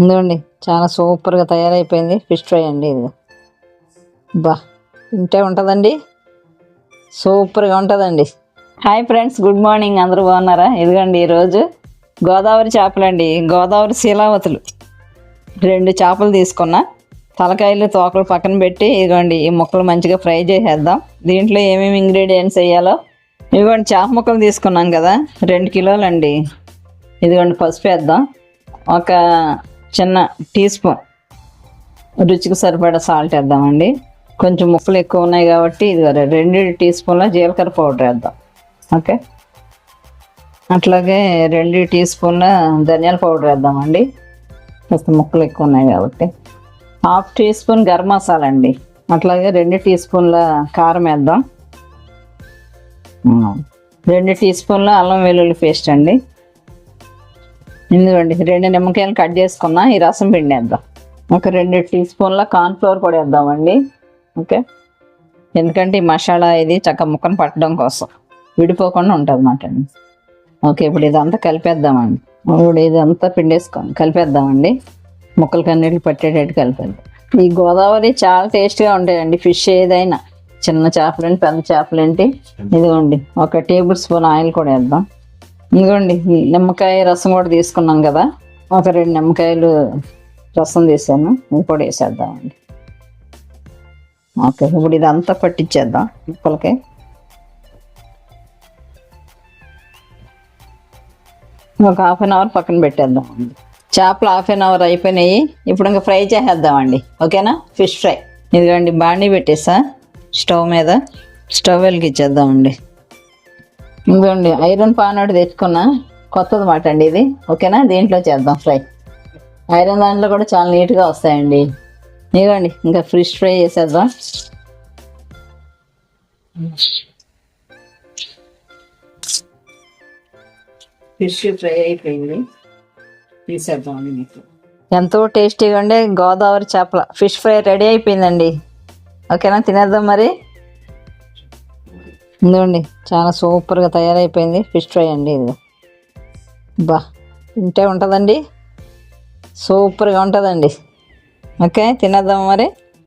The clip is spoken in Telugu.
ఇదిగోండి చాలా సూపర్గా తయారైపోయింది ఫిష్ ఫ్రై అండి ఇది. బా తింటే ఉంటుందండి. సూపర్గా ఉంటుందండి. హాయ్ ఫ్రెండ్స్ గుడ్ మార్నింగ్ అందరూ బాగున్నారా? ఇదిగోండి ఈరోజు గోదావరి చేపలండి గోదావరి శీలావతులు. రెండు చేపలు తీసుకున్నా తలకాయలు తోకలు పక్కన పెట్టి ఇదిగోండి ఈ ముక్కలు మంచిగా ఫ్రై చేసేద్దాం. దీంట్లో ఏమేమి ఇంగ్రీడియంట్స్ వేయాలో ఇదిగోండి చేప ముక్కలు తీసుకున్నాం కదా రెండు కిలోలండి. ఇదిగోండి పసుపు వేద్దాం. ఒక చిన్న టీ స్పూన్ రుచికి సరిపడా సాల్ట్ వేద్దామండి. కొంచెం ముక్కలు ఎక్కువ ఉన్నాయి కాబట్టి ఇది రెండు టీ స్పూన్ల జీలకర్ర పౌడర్ వేద్దాం. ఓకే? అట్లాగే రెండు టీ స్పూన్ల ధనియాల పౌడర్ వేద్దామండి. కొంచెం ముక్కలు ఎక్కువ ఉన్నాయి కాబట్టి. Half teaspoon garam masala అండి అట్లాగే రెండు టీ స్పూన్ల కారం వేద్దాం. రెండు టీ స్పూన్ల అల్లం వెల్లుల్లి పేస్ట్ అండి. ఇందుకండి రెండు నిమ్మకాయలు కట్ చేసుకున్నా ఈ రసం పిండేద్దాం. ఒక రెండు టీ స్పూన్ల కార్న్ ఫ్లోర్ కూడా వేద్దామండి. ఓకే? ఎందుకంటే ఈ మసాలా ఇది చక్క ముక్కను పట్టడం కోసం. విడిపోకుండా ఉంటుంది అన్నమాట అండి. ఓకే ఇప్పుడు ఇదంతా కలిపేద్దామండి. ఇప్పుడు ఇదంతా పిండేసుకోండి కలిపేద్దామండి. ముక్కలకి అన్నిటికి పట్టేటట్టు కలిపేద్దాం. ఈ గోదావరి చాలా టేస్ట్గా ఉంటాయండి ఫిష్ ఏదైనా. చిన్న చేపలేంటి పెద్ద చేపలేంటి. ఇదిగోండి ఒక టేబుల్ స్పూన్ ఆయిల్ కూడా వేద్దాం. ఇదిగోండి నిమ్మకాయ రసం కూడా తీసుకున్నాం కదా. ఒక రెండు నిమ్మకాయలు రసం తీసాను ఇది కూడా వేసేద్దామండి. ఓకే ఇప్పుడు ఇదంతా పట్టించేద్దాం ముక్కలకి. ఒక హాఫ్ అన్ అవర్ పక్కన పెట్టేద్దాం. అండి చేపలు హాఫ్ అన్ అవర్ అయిపోయినాయి ఇప్పుడు ఇంకా ఫ్రై చేసేద్దామండి. ఓకేనా? Fish fry. ఇదిగోండి బాండి పెట్టేసా స్టవ్ మీద. స్టవ్ వెలిగించేద్దామండి. ఇదిగోండి ఐరన్ పాన్ ఒకటి తెచ్చుకున్నా. కొత్తది మాట అండి ఇది. ఓకేనా? దీంట్లో చేద్దాం ఫ్రై. ఐరన్ దాంట్లో కూడా చాలా నీట్గా వస్తాయండి. ఇదిగోండి ఇంకా ఫిష్ ఫ్రై చేసేద్దాం. ఫిష్ ఫ్రై అయిపోయింది. మీకు ఎంతో టేస్టీగా ఉండే గోదావరి చేపల. ఫిష్ ఫ్రై రెడీ అయిపోయిందండి. ఓకేనా? తినేద్దాం మరి. ఇదిగోండి చాలా సూపర్గా తయారైపోయింది. ఫిష్ ఫ్రై అండి ఇది. బా తింటే ఉంటుందండి. సూపర్గా ఉంటుందండి. ఓకే తినేద్దాం మరి?